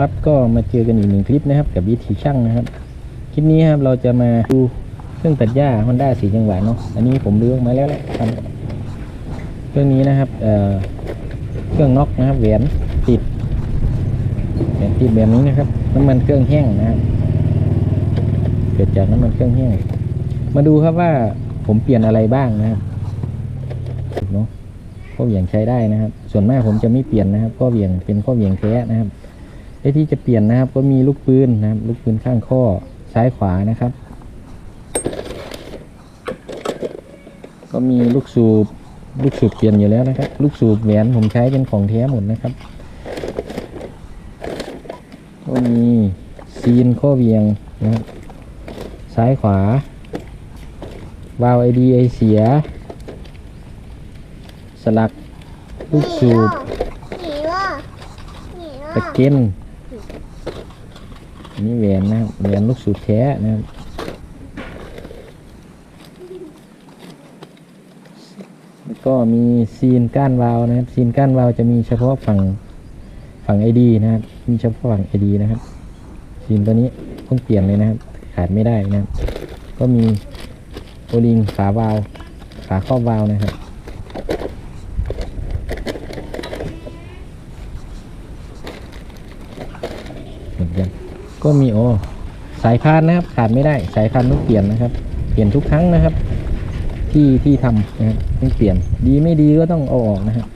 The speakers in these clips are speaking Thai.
ครับก็มาเจอกันอีกหนึ่งคลิปนะครับ กับวิธีช่างนะครับ คลิปนี้ครับเราจะมาดูเครื่องตัดหญ้า Honda สีจังหวะเนาะอันนี้ผมเลือกมาแล้วแหละครับเครื่องนี้นะครับเอ่อเครื่องน็อกนะครับแหวนติดแหวนติดแบบนี้นะครับ น้ำมันเครื่องแห้งนะครับเกิดจากน้ำมันเครื่องแห้งมาดูครับว่าผมเปลี่ยนอะไรบ้างนะครับเนาะข้อเหวี่ยงใช้ได้นะครับ ส่วนมากผมจะไม่เปลี่ยนนะครับข้อเหวี่ยงเป็นข้อเหวี่ยงแท้นะครับ ไอ้ที่จะเปลี่ยนนะครับ ก็มีลูกปืนนะครับ ลูกปืนข้างข้อซ้ายขวานะครับ ก็มีลูกสูบลูกสูบเปลี่ยนอยู่แล้วนะครับ ลูกสูบแหวนผมใช้เป็นของแท้หมดนะครับก็มีซีนข้อเหวียงนะครับซ้ายขวาวาล์วไอดีไอเสีย สลัก ลูกสูบหนีว่าหนีว่าตะเก็นอั นนี้แหวนนะครับแหวนลูกสูบแท้นะครับแล้วก็มีซีนก้านวาล์วนะครับ ซีนก้านวาล์วจะมีเฉพาะฝั่งฝั่งไอดีนะครับ มีเฉพาะฝั่งไอดีนะครับ ซีนตัวนี้เพิ่งเปลี่ยนเลยนะครับ ขาดไม่ได้นะครับ ก็มีโอลิงฝาวาล์วฝาครอบวาล์วนะครับเหมือนกัน ก็มีโอสายพานนะครับ ขาดไม่ได้สายพานต้องเปลี่ยนนะครับ เปลี่ยนทุกครั้งนะครับ ที่ที่ทำนะครับต้องเปลี่ยนดีไม่ดีก็ต้องเอาออกนะครับ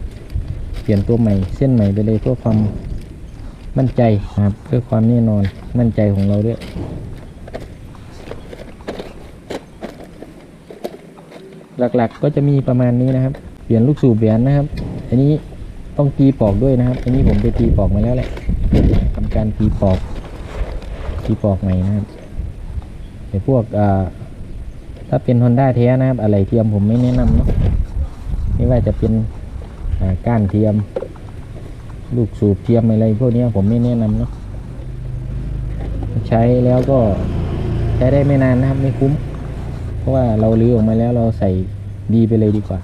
เปลี่ยนตัวใหม่เส้นใหม่ไปเลยเพื่อความมั่นใจนะครับเพื่อความแน่นอนมั่นใจของเราด้วยหลักๆกก็จะมีประมาณนี้นะครับ เปลี่ยนลูกสูบแหวนนะครับ อันนี้ต้องตีปอกด้วยนะครับ อันนี้ผมไปตีปอกมาแล้วแหละทำการตีปอก ตีปอกใหม่นะครับแต่พวกอ่าถ้าเป็น Honda แท้นะครับ อะไรเทียมผมไม่แนะนำเนาะไม่ว่าจะเป็นก้านเทียม ลูกสูบเทียมอะไรพวกนี้ผมไม่แนะนำเนาะใช้แล้วก็ใช้ได้ไม่นานนะครับไม่คุ้ม เพราะว่าเราลื้อออกมาแล้วเราใส่ดีไปเลยดีกว่า